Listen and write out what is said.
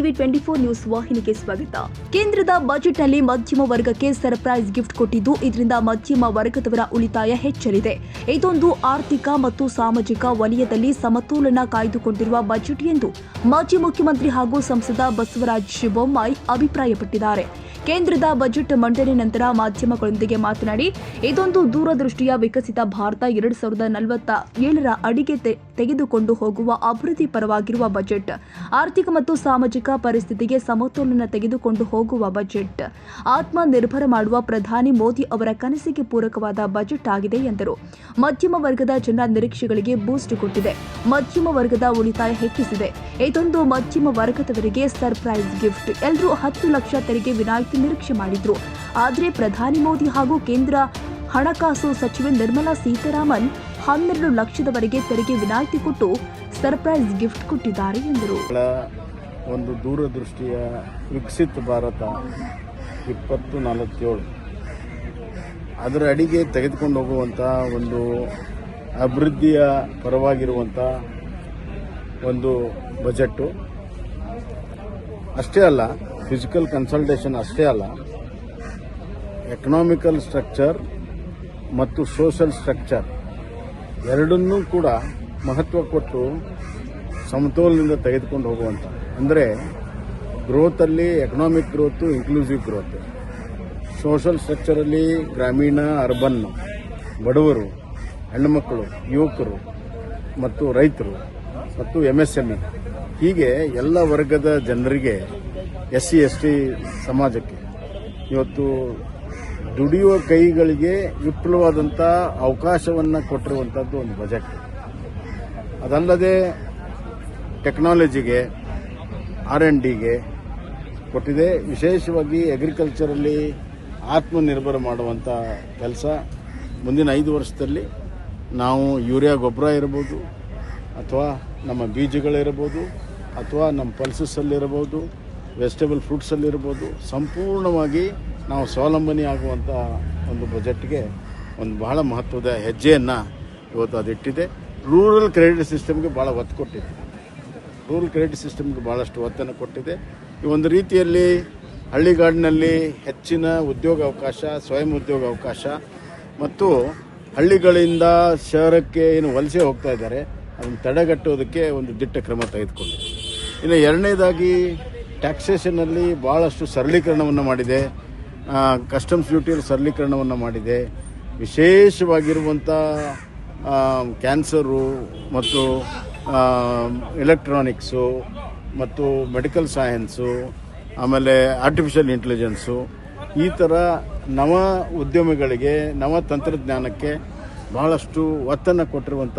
TV twenty four news ವಾಹಿನಿಗೆ ಸ್ವಾಗತ. ಕೇಂದ್ರದ ಬಜೆಟ್ನಲ್ಲಿ ಮಧ್ಯಮ ವರ್ಗಕ್ಕೆ ಸರ್ಪ್ರೈಸ್ ಗಿಫ್ಟ್ ಕೊಟ್ಟಿದ್ದು, ಇದರಿಂದ ಮಧ್ಯಮ ವರ್ಗದವರ ಉಳಿತಾಯ ಹೆಚ್ಚಲಿದೆ. ಇದೊಂದು ಆರ್ಥಿಕ ಮತ್ತು ಸಾಮಾಜಿಕ ವಲಯದಲ್ಲಿ ಸಮತೋಲನ ಕಾಯ್ದುಕೊಂಡಿರುವ ಬಜೆಟ್ ಎಂದು ಮಾಜಿ ಮುಖ್ಯಮಂತ್ರಿ ಹಾಗೂ ಸಂಸದ ಬಸವರಾಜ ಬೊಮ್ಮಾಯಿ ಅಭಿಪ್ರಾಯಪಟ್ಟಿದ್ದಾರೆ. ಕೇಂದ್ರದ ಬಜೆಟ್ ಮಂಡನೆ ನಂತರ ಮಾಧ್ಯಮಗಳೊಂದಿಗೆ ಮಾತನಾಡಿ, ಇದೊಂದು ದೂರದೃಷ್ಟಿಯ ವಿಕಸಿತ ಭಾರತ ಎರಡು ಸಾವಿರದ ನಲವತ್ತ ಏಳರ ಅಡಿಗೆ ತೆಗೆದುಕೊಂಡು ಹೋಗುವ ಅಭಿವೃದ್ಧಿ ಪರವಾಗಿರುವ ಬಜೆಟ್. ಆರ್ಥಿಕ ಮತ್ತು ಸಾಮಾಜಿಕ ಪರಿಸ್ಥಿತಿಗೆ ಸಮತೋಲನ ತೆಗೆದುಕೊಂಡು ಹೋಗುವ ಬಜೆಟ್. ಆತ್ಮ ನಿರ್ಭರ ಮಾಡುವ ಪ್ರಧಾನಿ ಮೋದಿ ಅವರ ಕನಸಿಗೆ ಪೂರಕವಾದ ಬಜೆಟ್ ಆಗಿದೆ ಎಂದರು. ಮಧ್ಯಮ ವರ್ಗದ ಜನರ ನಿರೀಕ್ಷೆಗಳಿಗೆ ಬೂಸ್ಟ್ ಕೊಟ್ಟಿದೆ. ಮಧ್ಯಮ ವರ್ಗದ ಉಳಿತಾಯ ಹೆಚ್ಚಿಸಿದೆ. ಇದೊಂದು ಮಧ್ಯಮ ವರ್ಗದವರಿಗೆ ಸರ್ಪ್ರೈಸ್ ಗಿಫ್ಟ್. ಎಲ್ಲರೂ ಹತ್ತು ಲಕ್ಷ ತೆರಿಗೆ ವಿನಾಯಿತಿ ನಿರೀಕ್ಷೆ ಮಾಡಿದ್ರು. ಆದರೆ ಪ್ರಧಾನಿ ಮೋದಿ ಹಾಗೂ ಕೇಂದ್ರ ಹಣಕಾಸು ಸಚಿವೆ ನಿರ್ಮಲಾ ಸೀತಾರಾಮನ್ ಹನ್ನೆರಡು ಲಕ್ಷದವರೆಗೆ ತೆರಿಗೆ ವಿನಾಯಿತಿ ಕೊಟ್ಟು ಸರ್ಪ್ರೈಸ್ ಗಿಫ್ಟ್ ಕೊಟ್ಟಿದ್ದಾರೆ ಎಂದರು. ಒಂದು ದೂರದೃಷ್ಟಿಯ ವಿಕಸಿತ ಭಾರತ ಇಪ್ಪತ್ತು ನಲವತ್ತೇಳು. ಅದರ ಅಡಿಗೆ ತೆಗೆದುಕೊಂಡು ಹೋಗುವಂಥ ಒಂದು ಅಭಿವೃದ್ಧಿಯ ಪರವಾಗಿರುವಂಥ ಒಂದು ಬಜೆಟ್ಟು. ಅಷ್ಟೇ ಅಲ್ಲ ಫಿಸಿಕಲ್ ಕನ್ಸಲ್ಟೇಷನ್ ಅಷ್ಟೇ ಅಲ್ಲ ಎಕನಾಮಿಕಲ್ ಸ್ಟ್ರಕ್ಚರ್ ಮತ್ತು ಸೋಷಲ್ ಸ್ಟ್ರಕ್ಚರ್ ಎರಡನ್ನೂ ಕೂಡ ಮಹತ್ವ ಕೊಟ್ಟು ಸಮತೋಲನದಿಂದ ತೆಗೆದುಕೊಂಡು ಹೋಗುವಂಥ ಅಂದರೆ ಗ್ರೋತಲ್ಲಿ economic growth inclusive growth social ಸ್ಟ್ರಕ್ಚರಲ್ಲಿ ಗ್ರಾಮೀಣ ಅರ್ಬನ್ ಬಡವರು, ಹೆಣ್ಣುಮಕ್ಕಳು, ಯುವಕರು ಮತ್ತು ರೈತರು ಮತ್ತು ಎಂ ಎಸ್ ಎಂ ಇ ಹೀಗೆ ಎಲ್ಲ ವರ್ಗದ ಜನರಿಗೆ ಎಸ್ ಸಿ ಎಸ್ ಟಿ ಸಮಾಜಕ್ಕೆ ಇವತ್ತು ದುಡಿಯುವ ಕೈಗಳಿಗೆ ವಿಪುಲವಾದಂಥ ಅವಕಾಶವನ್ನು ಕೊಟ್ಟಿರುವಂಥದ್ದು ಒಂದು ಬಜೆಟ್. ಅದಲ್ಲದೆ ಟೆಕ್ನಾಲಜಿಗೆ, ಆರ್ ಎನ್ ಡಿಗೆ ಕೊಟ್ಟಿದೆ. ವಿಶೇಷವಾಗಿ ಅಗ್ರಿಕಲ್ಚರಲ್ಲಿ ಆತ್ಮನಿರ್ಭರ ಮಾಡುವಂಥ ಕೆಲಸ. ಮುಂದಿನ ಐದು ವರ್ಷದಲ್ಲಿ ನಾವು ಯೂರಿಯಾ ಗೊಬ್ಬರ ಇರ್ಬೋದು ಅಥವಾ ನಮ್ಮ ಬೀಜಗಳಿರ್ಬೋದು ಅಥವಾ ನಮ್ಮ ಪಲ್ಸಸ್ಸಲ್ಲಿರ್ಬೋದು ವೆಜಿಟೇಬಲ್ ಫ್ರೂಟ್ಸಲ್ಲಿರ್ಬೋದು ಸಂಪೂರ್ಣವಾಗಿ ನಾವು ಸ್ವಾವಲಂಬನೆ ಆಗುವಂಥ ಒಂದು ಬಜೆಟ್ಗೆ ಒಂದು ಬಹಳ ಮಹತ್ವದ ಹೆಜ್ಜೆಯನ್ನು ಇವತ್ತು ಅದಿಟ್ಟಿದೆ. ರೂರಲ್ ಕ್ರೆಡಿಟ್ ಸಿಸ್ಟಮ್ಗೆ ಭಾಳ ಒತ್ತು ಕೊಟ್ಟಿದೆ. ರೂರಲ್ ಕ್ರೆಡಿಟ್ ಸಿಸ್ಟಮ್ಗೆ ಭಾಳಷ್ಟು ಒತ್ತನ್ನು ಕೊಟ್ಟಿದೆ. ಈ ಒಂದು ರೀತಿಯಲ್ಲಿ ಹಳ್ಳಿಗಾಡಿನಲ್ಲಿ ಹೆಚ್ಚಿನ ಉದ್ಯೋಗ ಅವಕಾಶ, ಸ್ವಯಂ ಉದ್ಯೋಗ ಅವಕಾಶ ಮತ್ತು ಹಳ್ಳಿಗಳಿಂದ ಶಹರಕ್ಕೆ ಏನು ವಲಸೆ ಹೋಗ್ತಾ ಇದ್ದಾರೆ ಅದನ್ನು ತಡೆಗಟ್ಟೋದಕ್ಕೆ ಒಂದು ದಿಟ್ಟ ಕ್ರಮ ತೆಗೆದುಕೊಂಡಿದೆ. ಇನ್ನು ಎರಡನೇದಾಗಿ ಟ್ಯಾಕ್ಸೇಷನ್ನಲ್ಲಿ ಭಾಳಷ್ಟು ಸರಳೀಕರಣವನ್ನು ಮಾಡಿದೆ. ಕಸ್ಟಮ್ಸ್ ಡ್ಯೂಟಿಯಲ್ಲಿ ಸರಳೀಕರಣವನ್ನು ಮಾಡಿದೆ. ವಿಶೇಷವಾಗಿರುವಂಥ ಕ್ಯಾನ್ಸರು ಮತ್ತು ಎಲೆಕ್ಟ್ರಾನಿಕ್ಸು ಮತ್ತು ಮೆಡಿಕಲ್ ಸೈನ್ಸು ಆಮೇಲೆ ಆರ್ಟಿಫಿಷಿಯಲ್ ಇಂಟೆಲಿಜೆನ್ಸು ಈ ಥರ ನವ ಉದ್ಯಮಿಗಳಿಗೆ, ನವ ತಂತ್ರಜ್ಞಾನಕ್ಕೆ ಭಾಳಷ್ಟು ಒತ್ತನ್ನು ಕೊಟ್ಟಿರುವಂಥ